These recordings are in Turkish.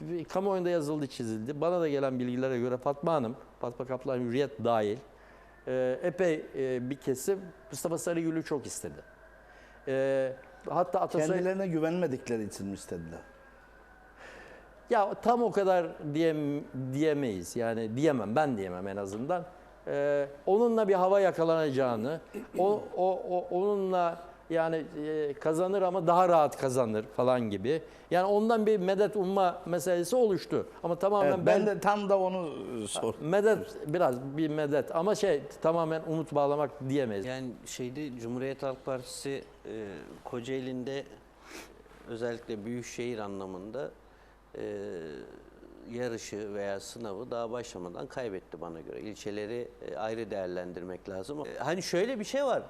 bir kamuoyunda yazıldı, çizildi. Bana da gelen bilgilere göre Fatma Hanım, Fatma Kaplan Hürriyet dahil e, epey e, bir kesim Mustafa Sarıgül'ü çok istedi. E, hatta Atasoy... Kendilerine güvenmedikleri için mi istediler? Ya tam o kadar diyem, diyemeyiz. Yani diyemem, ben diyemem en azından. Ee, onunla bir hava yakalanacağını, o, o, o onunla yani e, kazanır ama daha rahat kazanır falan gibi. Yani ondan bir medet umma meselesi oluştu. Ama tamamen Evet, ben, ben de tam da onu sor. medet biraz bir medet ama şey tamamen umut bağlamak diyemeyiz. Yani şeyde Cumhuriyet Halk Partisi e, Kocaeli'nde özellikle büyükşehir anlamında e, yarışı veya sınavı daha başlamadan kaybetti bana göre. İlçeleri e, ayrı değerlendirmek lazım. E, hani şöyle bir şey var.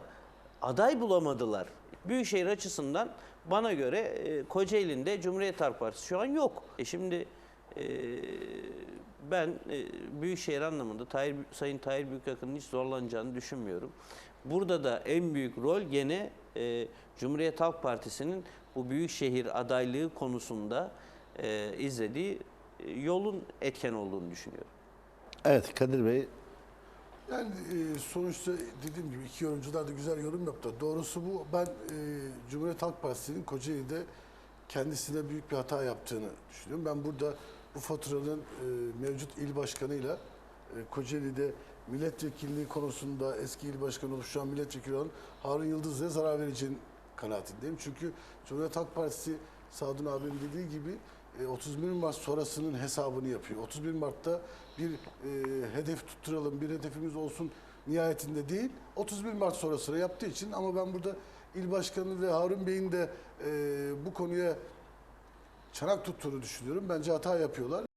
Aday bulamadılar. Büyükşehir açısından bana göre e, Kocaeli'nde Cumhuriyet Halk Partisi şu an yok. E şimdi e, ben e, Büyükşehir anlamında Tahir, Sayın Tahir Büyükakın'ın hiç zorlanacağını düşünmüyorum. Burada da en büyük rol gene e, Cumhuriyet Halk Partisi'nin bu Büyükşehir adaylığı konusunda e, izlediği e, yolun etken olduğunu düşünüyorum. Evet Kadir Bey Yani e, sonuçta dediğim gibi iki yorumcular da güzel yorum yaptı. Doğrusu bu. Ben e, Cumhuriyet Halk Partisi'nin Kocaeli'de kendisine büyük bir hata yaptığını düşünüyorum. Ben burada bu faturanın e, mevcut il başkanıyla e, Kocaeli'de milletvekilliği konusunda eski il başkanı olup milletvekili olan Harun Yıldız'a zarar vereceğin kanaatindeyim. Çünkü Cumhuriyet Halk Partisi Sadun abinin dediği gibi e, 31 Mart sonrasının hesabını yapıyor. 31 Mart'ta bir e, hedef tutturalım, bir hedefimiz olsun nihayetinde değil. 31 Mart sonrasına yaptığı için ama ben burada il başkanı ve Harun Bey'in de e, bu konuya çanak tuttuğunu düşünüyorum. Bence hata yapıyorlar.